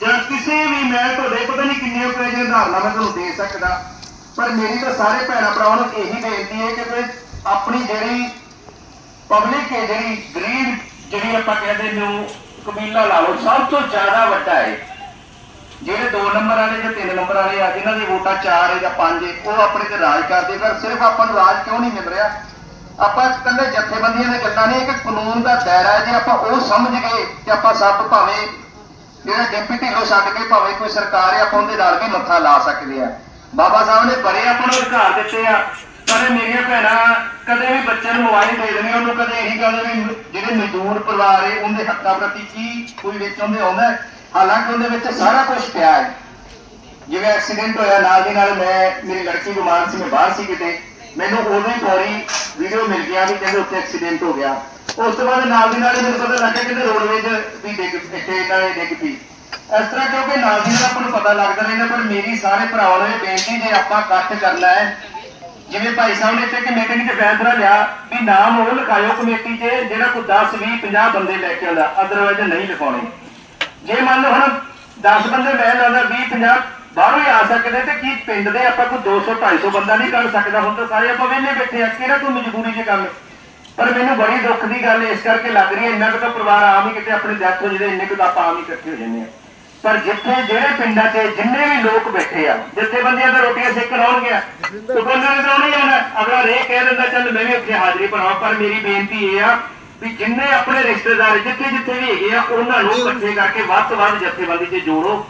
ਜਾਂ ਕਿਸੇ ਵੀ ਮੈਂ ਤੁਹਾਡੇ ਪਤਾ ਨਹੀਂ ਕਿੰਨੇ ਰੁਪਏ ਉਦਾਹਰਨਾਂ ਮੈਂ ਤੁਹਾਨੂੰ ਦੇ ਸਕਦਾ। ਪਰ ਮੇਰੀ ਤਾਂ ਸਾਰੇ ਭੈਣਾਂ ਭਰਾਵਾਂ ਨੂੰ ਇਹੀ ਬੇਨਤੀ ਹੈ ਕਿ ਆਪਣੀ ਜਿਹੜੀ ਪਬਲਿਕ ਹੈ, ਜਿਹੜੀ ਗਰੀਬ, ਜਿਹੜੀ ਆਪਾਂ ਕਹਿੰਦੇ ਨੂੰ ਕਬੀਲਾ ਲਾ ਲਓ, ਸਭ ਤੋਂ ਜ਼ਿਆਦਾ ਵੱਡਾ ਹੈ। ਜਿਹੜੇ 2 ਨੰਬਰ ਵਾਲੇ ਜਾਂ 3 ਨੰਬਰ ਵਾਲੇ ਆ, ਜਿਨ੍ਹਾਂ ਦੀ ਵੋਟਾਂ 4 ਹੈ ਜਾਂ 5 ਹੈ, ਉਹ ਆਪਣੇ ਤੇ ਰਾਜ ਕਰਦੇ ਪਰ ਸਿਰਫ ਆਪਾਂ ਨੂੰ ਰਾਜ ਕਿਉਂ ਨਹੀਂ ਮਿਲ ਰਿਹਾ? ਆਪਾਂ ਇਕੱਲੇ ਜਥੇਬੰਦੀਆਂ ਦੇ ਗੱਲਾਂ ਨਹੀਂ ਇੱਕ ਕਾਨੂੰਨ ਦਾ ਦਾਇਰਾ ਜੇ ਆਪਾਂ ਉਹ ਸਮਝ ਗਏ ਕਿ ਆਪਾਂ ਸਭ ਭਾਵੇਂ ਜਿਹੜਾ ਡਿਪਟੀ ਢਿੱਲੋਂ ਛੱਡ ਕੇ ਭਾਵੇਂ ਕੋਈ ਸਰਕਾਰ ਹੈ ਆਪਾਂ ਉਹਦੇ ਨਾਲ ਵੀ ਮੱਥਾ ਲਾ ਸਕਦੇ ਆ। ਬਾਬਾ ਸਾਹਿਬ ਨੇ ਬੜੇ ਆਪਾਂ ਨੂੰ ਅਧਿਕਾਰ ਦਿੱਤੇ ਆ, ਪਰ ਮੇਰੀਆਂ ਭੈਣਾਂ ਕਦੇ ਵੀ ਬੱਚਿਆਂ ਨੂੰ ਮੋਬਾਈਲ ਦੇ ਦੇਣੇ ਉਹਨੂੰ ਕਦੇ ਇਹੀ ਗੱਲ ਵੀ ਜਿਹੜੇ ਮਜ਼ਦੂਰ ਪਰਿਵਾਰ ਹੈ, ਉਹਦੇ ਹੱਕਾਂ ਪ੍ਰਤੀ ਕੀ ਕੋਈ ਵਿੱਚ ਉਹਦੇ ਆਉਂਦਾ ਹਾਲਾਂਕਿ ਉਹਦੇ ਵਿੱਚ ਸਾਰਾ ਕੁਝ ਪਿਆ ਹੈ। ਜਿਵੇਂ ਐਕਸੀਡੈਂਟ ਹੋਇਆ, ਨਾਲ ਦੀ ਨਾਲ ਮੈਂ, ਮੇਰੀ ਲੜਕੀ ਬਿਮਾਰ ਸੀ, ਮੈਂ ਬਾਹਰ ਸੀ ਕਿਤੇ। ਮੈਨੂੰ ਉਦੋਂ ਹੀ ਫੌਰੀ ਵੀਡੀਓ ਮਿਲ ਗਿਆ ਵੀ ਕਹਿੰਦੇ ਉੱਥੇ ਐਕਸੀਡੈਂਟ ਹੋ ਗਿਆ। ਉਸ ਤੋਂ ਬਾਅਦ ਨਾਲ ਦੀ ਨਾਲ ਹੀ ਮੈਨੂੰ ਪਤਾ ਲੱਗਿਆ ਕਿ ਰੋਡਵੇਜ ਵੀ ਡਿੱਗ, ਇੱਥੇ ਇਹਨਾਂ ਨੇ ਡਿੱਗ ਪਈ ਇਸ ਤਰ੍ਹਾਂ ਕਿਉਂਕਿ ਨਾਲ ਦੀ ਨਾਲ ਆਪਾਂ ਨੂੰ ਪਤਾ ਲੱਗਦਾ ਰਹਿੰਦਾ, ਪਰ ਮੇਰੀ ਸਾਰੇ ਭਰਾਵਾਂ ਨੂੰ ਇਹ ਬੇਨਤੀ ਜੇ ਆਪਾਂ ਇਕੱਠ ਕਰਨਾ ਹੈ, ਜਿਵੇਂ ਭਾਈ ਸਾਹਿਬ ਨੇ ਇੱਥੇ ਕਮੇਟੀ ਨੇ ਫੈਸਲਾ ਲਿਆ, ਵੀ ਨਾਮ ਉਹ ਲਿਖਾਇਓ ਕਮੇਟੀ 'ਚ, ਜਿਹੜਾ ਕੋਈ 10 20 50 ਬੰਦੇ ਲੈ ਕੇ ਆਉਂਦਾ ਅਦਰਵਾਇਜ਼ ਨਹੀਂ ਲਿਖਾਉਣੇ ਜੇ ਮੰਨ ਲਓ ਹੁਣ 10 ਬੰਦੇ ਮੈਂ ਲਾਉਂਦਾ 20 50 ਬਾਹਰੋਂ ਹੀ ਆ ਸਕਦੇ ਤੇ ਕੀ ਪਿੰਡ ਦੇ ਆਪਾਂ ਕੋਈ 200 250 ਬੰਦਾ ਨਹੀਂ ਕਰ ਸਕਦਾ, ਹੁਣ ਤਾਂ ਸਾਰੇ ਆਪਾਂ ਵਿਹਲੇ ਬੈਠੇ ਆ, ਕਿਹੜਾ ਕੋਈ ਮਜਬੂਰੀ 'ਚ ਕੰਮ ਹੈ? ਪਰ ਮੈਨੂੰ ਬੜੀ ਦੁੱਖ ਦੀ ਗੱਲ ਇਸ ਕਰਕੇ ਲੱਗ ਰਹੀ ਹੈ, ਇੰਨਾ ਕੁ ਤਾਂ ਪਰਿਵਾਰ ਆਮ ਹੀ ਕਿਤੇ ਆਪਣੀ ਡੈਥ ਹੋ ਜਿਹਦੇ ਇੰਨੇ ਕੁ ਤਾਂ ਆਮ ਹੀ ਇਕੱਠੇ ਹੋ ਜਾਂਦੇ ਆ ਪਰ ਜਿੱਥੇ ਜਿਹੜੇ ਪਿੰਡਾਂ 'ਚ ਜਿੰਨੇ ਵੀ ਲੋਕ ਬੈਠੇ ਆ, ਜਿੱਥੇ ਬੰਦੀਆਂ ਤਾਂ ਰੋਟੀਆਂ ਸੇਕ ਲਾਉਣਗੇ ਤੇ ਬੰਦੇ ਨੇ ਤਾਂ ਆਉਣਾ ਆਉਣਾ ਅਗਲਾ ਰੇ ਕਹਿ ਦਿੰਦਾ, ਚੱਲ ਮੈਂ ਵੀ ਉੱਥੇ ਹਾਜ਼ਰੀ ਭਰਾਵਾਂ, ਪਰ ਮੇਰੀ ਬੇਨਤੀ ਇਹ ਆ ਵੀ ਜਿੰਨੇ ਆਪਣੇ ਰਿਸ਼ਤੇਦਾਰ ਜਿੱਥੇ ਜਿੱਥੇ ਵੀ ਹੈਗੇ ਆ, ਉਹਨਾਂ ਨੂੰ ਇਕੱਠੇ ਕਰਕੇ ਵੱਧ ਤੋਂ ਵੱਧ ਜਥੇਬੰਦੀ 'ਚ ਜੋੜੋ।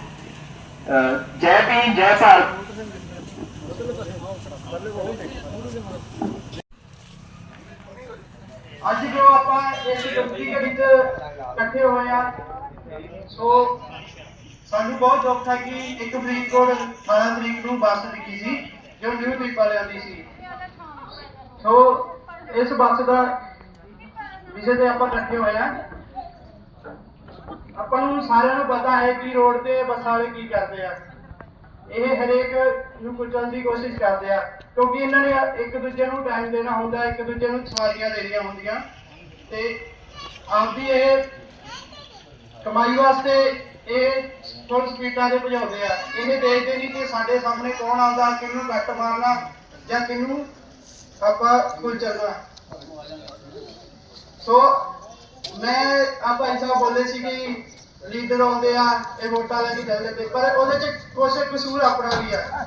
ਜੈ ਭੀਮ, ਜੈ ਭਾਰਤ। ਅੱਜ ਜੋ ਆਪਾਂ ਇਸ ਗੁਪਤੀ ਘੜੀ 'ਚ ਇਕੱਠੇ ਹੋਏ ਆ ਸੋ ਸਾਨੂੰ ਬਹੁਤ ਦੁੱਖ ਹੈ ਕਿ ਇੱਕ ਫਰੀਦਕੋਟ 18 ਤਰੀਕ ਨੂੰ ਬੱਸ ਲਿਖੀ ਸੀ, ਜੋ ਨਿਊ ਟ੍ਰਿਪ ਵਾਲਿਆਂ ਦੀ ਸੀ। ਸੋ ਇਸ ਬੱਸ ਦਾ ਵਿਸ਼ੇ ਤੇ ਆਪਾਂ ਇਕੱਠੇ ਹੋਏ ਆ ਆਪਾਂ ਨੂੰ ਸਾਰਿਆਂ ਨੂੰ ਪਤਾ ਹੈ ਕਿ ਰੋਡ ਤੇ ਬੱਸਾਂ ਵਾਲੇ ਕੀ ਕਰਦੇ ਆ। ਇਹ ਹਰੇਕ ਨੂੰ ਕੁਚਲਣ ਦੀ ਕੋਸ਼ਿਸ਼ ਕਰਦੇ ਆ। ਕਿਉਂਕਿ ਇਹਨਾਂ ਨੇ ਇੱਕ ਦੂਜੇ ਨੂੰ ਟਾਈਮ ਦੇਣਾ ਹੁੰਦਾ, ਇੱਕ ਦੂਜੇ ਨੂੰ ਸਵਾਰੀਆਂ ਦੇਣੀਆਂ ਹੁੰਦੀਆਂ। ਤੇ ਆਪਦੀ ਇਹ ਕਮਾਈ ਵਾਸਤੇ ਇਹ ਫੁੱਲ ਸਪੀਡਾਂ ਤੇ ਭਜਾਉਂਦੇ ਆ। ਇਹ ਦੇਖਦੇ ਨਹੀਂ ਕਿ ਸਾਡੇ ਸਾਹਮਣੇ ਕੌਣ ਆਉਂਦਾ, ਕਿਹਨੂੰ ਕੱਟ ਮਾਰਨਾ ਜਾਂ ਕਿਹਨੂੰ ਆਪਾਂ ਕੁਚਲਣਾ ਸੋ ਮੈਂ ਆ ਭਾਈ ਸਾਹਿਬ ਬੋਲੇ ਸੀ ਕਿ ਲੀਡਰ ਆਉਂਦੇ ਆ, ਇਹ ਵੋਟਾਂ ਲੈ ਕੇ ਚੱਲਦੇ ਤੇ ਪਰ ਉਹਦੇ ਚ ਕੁਛ ਕਸੂਰ ਆਪਣਾ ਵੀ ਆ।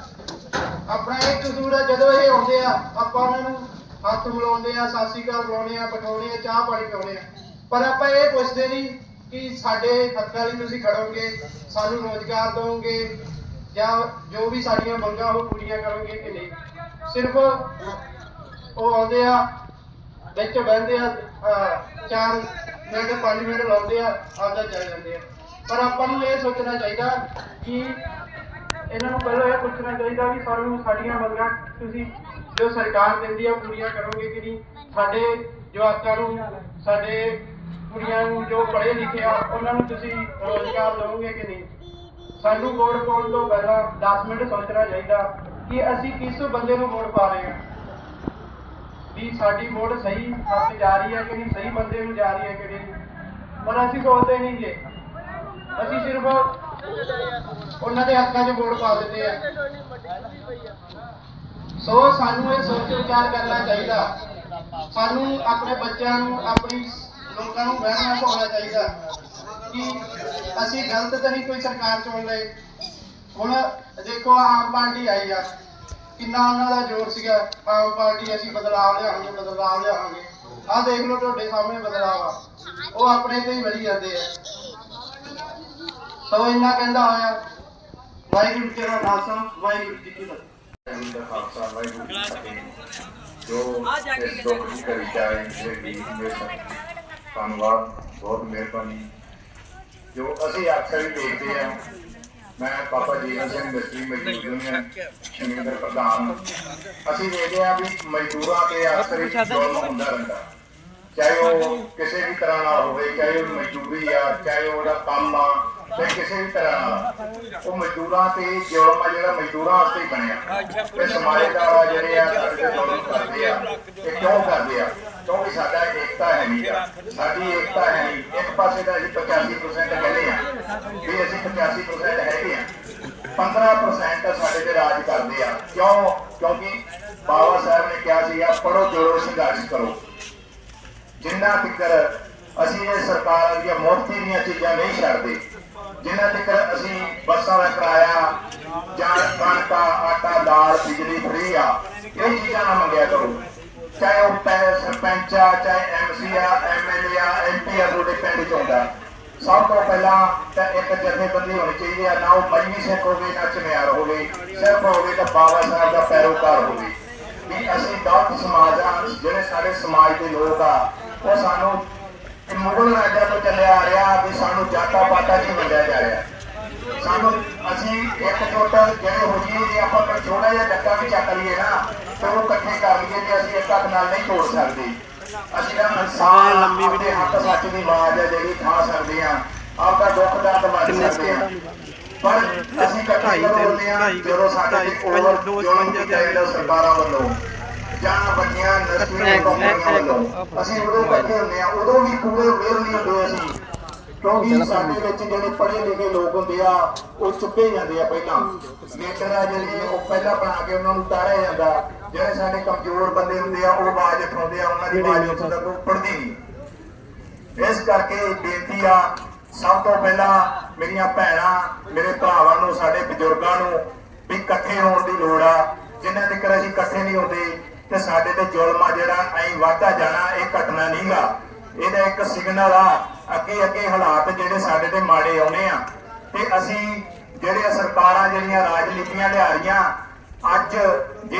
ਆਪਣਾ ਇਹ ਕਸੂਰ ਆ, ਜਦੋਂ ਇਹ ਆਉਂਦੇ ਆ, ਆਪਾਂ ਉਹਨਾਂ ਨੂੰ ਹੱਥ ਮਿਲਾਉਂਦੇ ਆ, ਸਤਿ ਸ਼੍ਰੀ ਅਕਾਲ ਬੁਲਾਉਂਦੇ ਆ, ਬਿਠਾਉਂਦੇ ਆ, ਚਾਹ ਪਾਣੀ ਪਿਆਉਂਦੇ ਆ। ਪਰ ਆਪਾਂ ਇਹ ਪੁੱਛਦੇ ਨਹੀਂ ਕਿ ਸਾਡੇ ਹੱਕਾਂ ਲਈ ਤੁਸੀਂ ਖੜੋਗੇ, ਸਾਨੂੰ ਰੋਜ਼ਗਾਰ ਦਿਓਗੇ ਜਾਂ ਜੋ ਵੀ ਸਾਡੀਆਂ ਮੰਗਾਂ ਉਹ ਪੂਰੀਆਂ ਕਰੋਗੇ ਕਿ ਨਹੀਂ? ਸਿਰਫ ਉਹ ਆਉਂਦੇ ਆ, ਵਿੱਚ ਬਹਿੰਦੇ ਆ ਚਾਰ ਮਿੰਟ, ਪੰਜ ਮਿੰਟ ਲਾਉਂਦੇ ਆ, ਆਪਦਾ ਚੱਲ ਜਾਂਦੇ ਆ। ਪਰ ਆਪਾਂ ਨੂੰ ਇਹ ਸੋਚਣਾ ਚਾਹੀਦਾ ਕਿ ਇਹਨਾਂ ਨੂੰ ਪਹਿਲਾਂ ਇਹ ਪੁੱਛਣਾ ਚਾਹੀਦਾ ਕਿ ਸਾਨੂੰ ਸਾਡੀਆਂ ਮੰਗਾਂ ਤੁਸੀਂ ਜੋ ਸਰਕਾਰ ਦਿੰਦੀ ਆ ਪੂਰੀਆਂ ਕਰੋਗੇ ਕਿ ਨਹੀਂ? ਸਾਡੇ ਜਵਾਕਾਂ ਨੂੰ, ਸਾਡੇ ਕੁੜੀਆਂ ਨੂੰ ਜੋ ਪੜ੍ਹੇ ਲਿਖੇ ਆ, ਉਹਨਾਂ ਨੂੰ ਤੁਸੀਂ ਰੋਜ਼ਗਾਰ ਦਿਓਗੇ ਕਿ ਨਹੀਂ? ਸਾਨੂੰ ਵੋਟ ਪਾਉਣ ਤੋਂ ਪਹਿਲਾਂ 10 ਮਿੰਟ ਸੋਚਣਾ ਚਾਹੀਦਾ ਕਿ ਅਸੀਂ ਕਿਸ ਬੰਦੇ ਨੂੰ ਵੋਟ ਪਾ ਰਹੇ ਹਾਂ? ਵੀ ਸਾਡੀ ਵੋਟ ਸਹੀ ਹੱਥ ਜਾ ਰਹੀ ਹੈ ਕਿ ਨਹੀਂ? ਸਹੀ ਬੰਦੇ ਨੂੰ ਜਾ ਰਹੀ ਹੈ ਕਿ ਨਹੀਂ? ਪਰ ਅਸੀਂ ਸੋਚਦੇ ਨਹੀਂ ਜੇ। ਅਸੀਂ ਸਿਰਫ ਉਹਨਾਂ ਦੇ ਹੱਕਾਂ 'ਚ ਵੋਟ ਪਾ ਦਿੰਦੇ ਆ। ਸੋ ਸਾਨੂੰ ਇਹ ਸੋਚ ਵਿਚਾਰ ਕਰਨਾ ਚਾਹੀਦਾ। ਸਾਨੂੰ ਆਪਣੇ ਬੱਚਿਆਂ ਨੂੰ, ਆਪਣੀ ਲੋਕਾਂ ਨੂੰ ਵਹਿਣਾ ਪਾਉਣਾ ਚਾਹੀਦਾ ਕਿ ਅਸੀਂ ਗਲਤ ਤਾਂ ਨਹੀਂ ਕੋਈ ਸਰਕਾਰ ਚੁਣ ਲਏ। ਹੁਣ ਦੇਖੋ ਆਮ ਪਾਰਟੀ ਆਈ ਆ। ਕਿੰਨਾ ਉਹਨਾਂ ਦਾ ਜ਼ੋਰ ਸੀਗਾ। ਆਮ ਪਾਰਟੀ ਅਸੀਂ ਬਦਲਾਅ ਲਿਆਵਾਂਗੇ ਬਦਲਾਅ ਲਿਆਵਾਂਗੇ। ਆਹ ਦੇਖ ਲਓ ਤੁਹਾਡੇ ਸਾਹਮਣੇ ਬਦਲਾਅ ਆ। ਉਹ ਆਪਣੇ ਤੇ ਹੀ ਵੜੀ ਜਾਂਦੇ ਆ। ਸੋ ਇੰਨਾ ਕਹਿੰਦਾ ਹੋਇਆ, ਵਾਹਿਗੁਰੂ ਜੀ ਦਾ ਖਾਲਸਾ, ਵਾਹਿਗੁਰੂ ਜੀ ਕੀ ਫਤਿਹ। ਜੋ ਇਸ ਦੁੱਖ ਦੀ ਘੜੀ ਚ ਆਏ ਧੰਨਵਾਦ, ਬਹੁਤ ਮਿਹਰਬਾਨੀ। ਜੋ ਅਸੀਂ ਅਕਸਰ ਹੀ ਦੇਖਦੇ ਆ, ਮੈਂ ਪਾਪਾ ਜੀਵਨ ਸਿੰਘ ਮਿਸਤਰੀ ਮਜ਼ਦੂਰ ਯੂਨੀਅਨ, ਸ਼ਮਿੰਦਰ ਪ੍ਰਧਾਨ। ਅਸੀਂ ਦੇਖਦੇ ਆ ਵੀ ਮਜ਼ਦੂਰਾਂ ਤੇ ਅਕਸਰ ਹੀ ਜ਼ੁਲਮ ਹੁੰਦਾ ਰਹਿੰਦਾ। ਚਾਹੇ ਉਹ ਕਿਸੇ ਵੀ ਤਰ੍ਹਾਂ ਨਾਲ ਹੋਵੇ, ਚਾਹੇ ਉਹ ਮਜ਼ਦੂਰੀ ਆ, ਚਾਹੇ ਉਹਦਾ ਕੰਮ ਆ ਕਿਸੇ ਵੀ ਤਰ੍ਹਾਂ ਨਾਲ ਉਹ ਮਜ਼ਦੂਰਾਂ ਤੇ ਜ਼ੁਲਮ ਜਿਹੜਾ ਮਜ਼ਦੂਰਾਂ ਵਾਸਤੇ ਬਣਿਆ ਜਿਹੜੇ ਆ ਕਿਉਂ ਕਰਦੇ ਆ? ਕਿਉਂਕਿ ਸਾਡਾ ਏਕਤਾ ਹੈ ਨਹੀਂ ਸਾਡੀ ਏਕਤਾ ਹੈ ਇੱਕ ਪਾਸੇ ਦਾ ਅਸੀਂ 85% ਕਹਿੰਦੇ ਆ ਵੀ ਅਸੀਂ 85% ਹੈਗੇ ਆ। 15% ਸਾਡੇ ਤੇ ਰਾਜ ਕਰਦੇ ਆ। ਕਿਉਂ? ਕਿਉਂਕਿ ਬਾਬਾ ਸਾਹਿਬ ਨੇ ਕਿਹਾ ਸੀ ਆ ਜੋੜੋ, ਸੰਘਰਸ਼ ਕਰੋ। ਜਿੰਨਾ ਫਿਕਰ ਅਸੀਂ ਇਹ ਸਰਕਾਰ ਦੀਆਂ ਮੁਫਤ ਦੀਆਂ ਚੀਜ਼ਾਂ ਨਹੀਂ ਛੱਡਦੇ ਜਿੰਨਾ ਤੱਕ ਅਸੀਂ ਬੱਸਾਂ ਦਾ ਕਿਰਾਇਆ ਜਾਂ ਕਣਕ, ਆਟਾ, ਦਾਲ, ਬਿਜਲੀ ਫ੍ਰੀ ਆ, ਇਹ ਚੀਜ਼ਾਂ ਨਾ ਮੰਗਿਆ ਕਰੋ। ਚਾਹੇ ਉਹ ਪੈ- ਸਰਪੰਚ ਆ, ਚਾਹੇ ਐਮਸੀ ਆ ਐਮਐਲਏ ਆ ਐਮਪੀ ਆ, ਤੁਹਾਡੇ ਪਿੰਡ ਚ ਆਉਂਦਾ ਸਭ ਤੋਂ ਪਹਿਲਾਂ ਤਾਂ ਇੱਕ ਜਥੇਬੰਦੀ ਹੋਣੀ ਚਾਹੀਦੀ ਆ, ਨਾ ਉਹ ਮਜਬੀ ਸਿੱਖ ਹੋਵੇ, ਨਾ ਚਮਿਆਰ ਹੋਵੇ। ਸਿਰਫ ਹੋਵੇ ਤਾਂ ਬਾਬਾ ਸਾਹਿਬ ਦਾ ਪੈਰੋਕਾਰ ਹੋਵੇ। ਵੀ ਅਸੀਂ ਦਲਿਤ ਸਮਾਜ ਆ ਜਿਹੜੇ ਸਾਡੇ ਸਮਾਜ ਦੇ ਲੋਕ ਆ, ਉਹ ਸਾਨੂੰ ਇਹ ਮੁਗਲ ਰਾਜਾਂ ਤੋਂ ਚੱਲਿਆ ਆ ਰਿਹਾ ਵੀ ਸਾਨੂੰ ਜਾਤਾਂ ਪਾਤਾਂ 'ਚ ਵੰਡਿਆ ਜਾ ਰਿਹਾ। ਸਾਨੂੰ ਅਸੀਂ ਇੱਕ ਜੁੱਟ ਜਿਹੜੇ ਹੋ ਜੀਏ ਜੇ ਆਪਾਂ ਕੋਈ ਛੋਟਾ ਜਿਹਾ ਡੱਕਾ ਵੀ ਚੱਕ ਲਈਏ ਨਾ ਤੇ ਉਹ ਇਕੱਠੇ ਕਰ ਲਈਏ ਜੇ ਅਸੀਂ ਇੱਕ ਹੱਥ ਨਾਲ ਨਹੀਂ ਤੋੜ ਸਕਦੇ। ਅਸੀਂ ਤਾਂ ਇਨਸਾਨ ਲੰਮੀ ਵੀ ਹੱਕ ਸੱਚ ਦੀ ਆਵਾਜ਼ ਹੈ ਜਿਹੜੀ ਠਾ ਸਕਦੇ ਆ ਆਪਦਾ ਦੁੱਖ ਦਰਦ ਵੰਡ ਸਕਦੇ ਆ ਪਰ ਅਸੀਂ ਇਕੱਠੇ ਆ ਢਾਈ ਜਦੋਂ ਸਾਡੇ ਦੋ ਕੀਤਾ ਜਾਂਦਾ ਸਰਕਾਰਾਂ ਵੱਲੋਂ ਜਾਂ ਵੱਡੀਆਂ ਨਸਲੀਆਂ ਕੰਪਨੀਆਂ ਵੱਲੋਂ। ਅਸੀਂ ਉਦੋਂ ਇਕੱਠੇ ਹੁੰਦੇ ਆ ਉਦੋਂ ਵੀ ਪੂਰੇ ਵੇਰ ਨਹੀਂ ਹੁੰਦੇ ਅਸੀਂ। ਕਿਉਂਕਿ ਸਾਡੇ ਵਿੱਚ ਜਿਹੜੇ ਪੜ੍ਹੇ ਲਿਖੇ ਲੋਕ ਹੁੰਦੇ ਆ ਉਹ ਚੁੱਕੇ ਜਾਂਦੇ ਆ ਪਹਿਲਾਂ। ਲੀਡਰ ਆ ਜਿਹੜੇ ਉਹ ਪਹਿਲਾਂ ਬਣਾ ਕੇ ਉਹਨਾਂ ਨੂੰ ਤਾਰਿਆ ਜਾਂਦਾ। ਜਿਹੜੇ ਸਾਡੇ ਕਮਜ਼ੋਰ ਬੰਦੇ ਹੁੰਦੇ ਆ ਉਹ ਆਵਾਜ਼ ਉਠਾਉਂਦੇ ਆ ਉਹਨਾਂ ਦੀ ਆਵਾਜ਼ ਉੱਥੋਂ ਤੱਕ ਪੜਦੀ ਨਹੀਂ। ਇਸ ਕਰਕੇ ਬੇਨਤੀ ਆ ਸਭ ਤੋਂ ਪਹਿਲਾਂ ਮੇਰੀਆਂ ਭੈਣਾਂ ਮੇਰੇ ਭਰਾਵਾਂ ਨੂੰ ਸਾਡੇ ਬਜ਼ੁਰਗਾਂ ਨੂੰ ਵੀ ਇਕੱਠੇ ਹੋਣ ਦੀ ਲੋੜ ਆ। ਜਿੰਨਾ ਤੱਕ ਅਸੀਂ ਇਕੱਠੇ ਨਹੀਂ ਹੁੰਦੇ ਤੇ ਸਾਡੇ ਤੇ ਜ਼ੁਲਮ ਆ ਜਿਹੜਾ ਐਂ ਵਾਧਾ ਜਾਣਾ, ਇਹ ਘਟਨਾ ਨਹੀਂਗਾ। ਇਹਦਾ ਇੱਕ ਸਿਗਨਲ ਆ ਅੱਗੇ ਅੱਗੇ ਹਾਲਾਤ ਜਿਹੜੇ ਸਾਡੇ ਤੇ ਮਾੜੇ ਆਉਣੇ ਆ। ਤੇ ਅਸੀਂ ਜਿਹੜੀਆਂ ਸਰਕਾਰਾਂ ਜਿਹੜੀਆਂ ਰਾਜਨੀਤੀਆਂ ਲਿਆ ਰਹੀਆਂ, ਅੱਜ